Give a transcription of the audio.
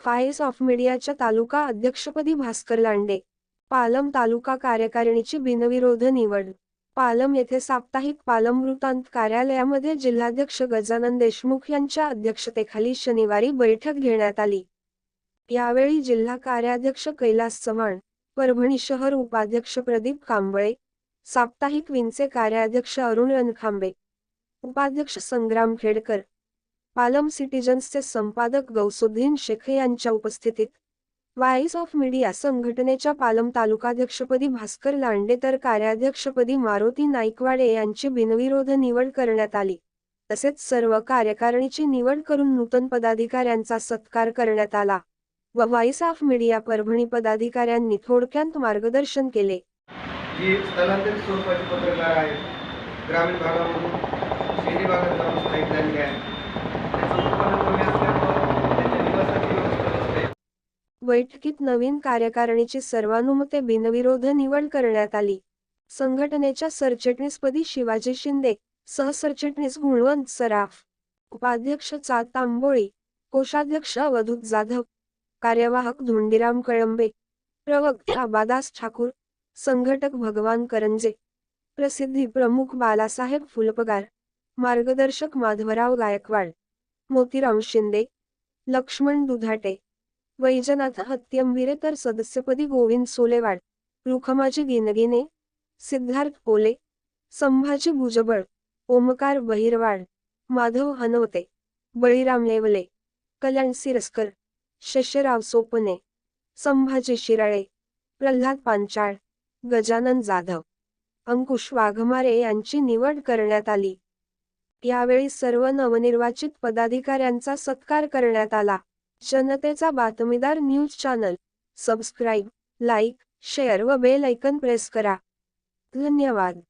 फाईस of मीडियाच्या तालुका अध्यक्षपदी भास्कर लांडे. पालम तालुका कार्यकारिणीची बिनविरोध निवड. पालम येथे साप्ताहिक पालम वृत्तांत कार्यालयामध्ये जिल्हाध्यक्ष गजानन देशमुख यांच्या अध्यक्षतेखाली शनिवारी बैठक घेण्यात आली. यावेळी जिल्हा कार्याध्यक्ष कैलास चव्हाण परभणी शहर उपाध्यक्ष प्रदीप कांबळे साप्ताहिक विंचे कार्याध्यक्ष अरुण रणखांबे उपाध्यक्ष संग्राम खेडकर पालम सिटिजन्सचे संपादक गौसुद्दीन शेख यांच्या उपस्थितीत व्हाईस ऑफ मीडिया संघटनेच्या पालम तालुकाध्यक्षपदी भास्कर लांडे तर कार्याध्यक्षपदी मारुती नाईकवाडे यांची बिनविरोध निवड करण्यात आली. तसेच सर्व कार्यकारिणीची निवड करून नूतन पदाधिकाऱ्यांचा सत्कार करण्यात आला व व्हाईस ऑफ मीडिया परभणी पदाधिकाऱ्यांनी थोडक्यात मार्गदर्शन केले. जी स्थलांतरित स्वरूपाचे पत्रकार आहेत. ग्रामीण भागामधून शहरी भागात जाऊन स्थायिक झालेले आहेत. बैठकीत नवीन कार्यकारिणीची सर्वानुमते बिनविरोध निवड करण्यात आली. संघटनेच्या सरचिटणीसपदी शिवाजी शिंदे सहसरचिटणीस गुणवंत सराफ उपाध्यक्ष चा तांबोळी कोषाध्यक्ष अवधूत जाधव कार्यवाहक धुंडीराम कळंबे प्रवक्ता बादास ठाकूर संघटक भगवान करंजे प्रसिद्धी प्रमुख बालासाहेब फुलपगार मार्गदर्शक माधवराव गायकवाड मोतीराम शिंदे लक्ष्मण दुधाटे वैजनाथ हत्यंबिरे तर सदस्यपदी गोविंद सोलेवाड रुखमाजी गिनगिने सिद्धार्थ पोले संभाजी भुजबळ ओमकार बहिरवाड माधव हनवते बळीराम लेवले कल्याण सिरस्कर शशराव सोपने संभाजी शिराळे प्रल्हाद पांचाळ गजानन जाधव अंकुश वाघमारे यांची निवड करण्यात आली. यावेळी सर्व नवनिर्वाचित पदाधिकाऱ्यांचा सत्कार करण्यात आला. जनतेचा बातमीदार news channel. Subscribe like share व बेल ऐकन प्रेस करा. धन्यवाद.